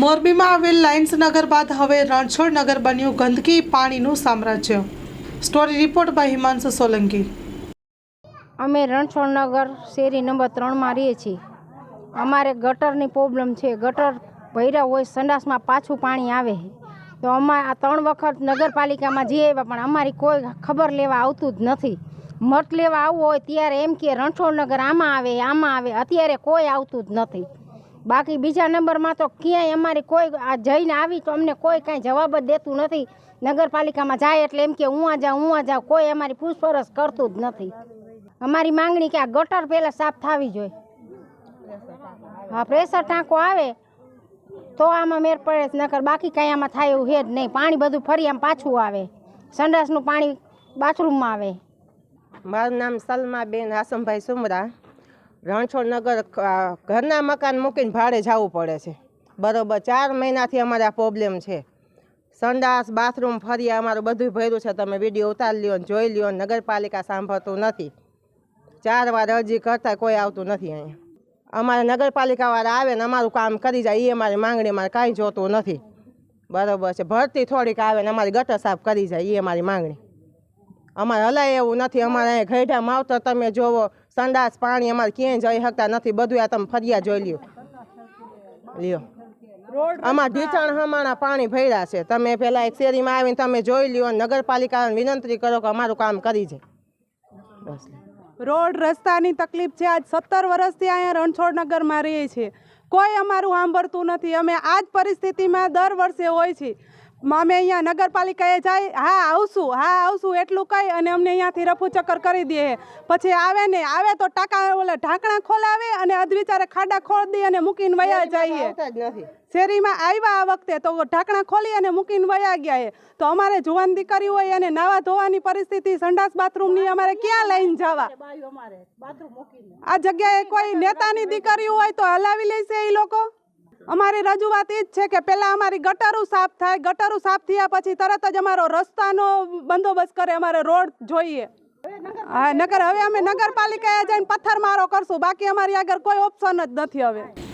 મોરબીમાં આવેલ લાયન્સ નગર બાદ હવે રણછોડ નગર બન્યું ગંદકી, પાણીનું સામ્રાજ્ય. Story report by Himanshu Solanki. અમે રણછોડનગર શેરી નંબર ત્રણમાં રહીએ છીએ. અમારે ગટરની પ્રોબ્લેમ છે. ગટર ભૈરા હોય, સંડાસમાં પાછું પાણી આવે. તો અમારે આ ત્રણ વખત નગરપાલિકામાં જઈ આવ્યા પણ અમારી કોઈ ખબર લેવા આવતું જ નથી. મત લેવા આવવું હોય ત્યારે એમ કે રણછોડનગર આમાં આવે આમાં આવે. અત્યારે કોઈ આવતું જ નથી. બાકી બીજા નંબરમાં તો ક્યાંય અમારી કોઈ, આ જઈને આવી તો અમને કોઈ કાંઈ જવાબ જ દેતું નથી. નગરપાલિકામાં જાય એટલે એમ કે હું આ જાઉં, હું આ જાઉં. કોઈ અમારી પૂછપરછ કરતું જ નથી. અમારી માંગણી કે આ ગટર પહેલાં સાફ થવી જોઈએ. હા, પ્રેશર ટાંકો આવે તો આમાં મેર પડે છે નકર બાકી કાંઈ આમાં થાય એવું છે જ નહીં. પાણી બધું ફરી આમ પાછું આવે. સંડાસનું પાણી બાથરૂમમાં આવે. મારું નામ સલમાબેન હાસમભાઈ સુમરા. રણછોડનગર ઘરના મકાન મૂકીને ભાડે જવું પડે છે. બરોબર, ચાર મહિનાથી અમારે આ પ્રોબ્લેમ છે. સંડાસ બાથરૂમ ફરી અમારું બધું ભર્યું છે. તમે વીડિયો ઉતારી લ્યો જોઈ લ્યો નગરપાલિકા સાંભળતું નથી. ચાર વાર અરજી કરતા કોઈ આવતું નથી અહીંયા. અમારે નગરપાલિકાવાળા આવે ને અમારું કામ કરી જાય એ અમારી માંગણી અમારે કાંઈ જોતું નથી. બરોબર છે, ભરતી થોડીક આવે ને અમારી ગટર સાફ કરી જાય એ અમારી માંગણી. અમારે હલાય એવું નથી અમારે અહીંયા ઘેડા માવતર તમે જોવો સંડાસ પાણી અમારે ક્યાંય જઈ શકતા નથી બધું આ તમે ફરિયા જોઈ લ્યો. લ્યો. અમારા ઢીચાણ હમણાં પાણી ભર્યા છે. તમે પેલા એક શેરીમાં આવીને તમે જોઈ લ્યો નગરપાલિકાને વિનંતી કરો કે અમારું કામ કરી જાય. બસ. રોડ રસ્તાની તકલીફ છે. આજ સત્તર વર્ષથી અહીંયા રણછોડનગરમાં રહીએ છીએ કોઈ અમારું સાંભળતું નથી. અમે આ જ પરિસ્થિતિમાં દર વર્ષે હોય છે. અમે અહીંયા નગરપાલિકાએ જાય હા આવશું હા આવશું એટલું કહી અને અમને અહીંયાથી રફુ ચક્કર કરી દે. પછી આવે ને આવે તો ટાંકા ઓલા ઢાંકણા ખોલાવે અને અધવિચારે ખાડા ખોલ દે અને મૂકીને વયા જઈએ. શેરીમાં આવ્યા આ વખતે તો ઢાંકણા ખોલી અને મૂકીને વયા ગયા એ. તો અમારે જુવાન દીકરી હોય અને નાવા ધોવાની પરિસ્થિતિ સંડાસ બાથરૂમની અમારે ક્યાં લઈને જવા? આ જગ્યાએ કોઈ નેતાની દીકરી હોય તો હલાવી લેશે એ લોકો? અમારી રજૂઆત એ જ છે કે પહેલાં અમારી ગટરો સાફ થાય. ગટરો સાફ થયા પછી તરત જ અમારો રસ્તાનો બંદોબસ્ત કરે, અમારે રોડ જોઈએ. હા નગર હવે અમે નગરપાલિકાએ જઈને પથ્થર મારો કરશું. બાકી અમારી આગળ કોઈ ઓપ્શન જ નથી હવે.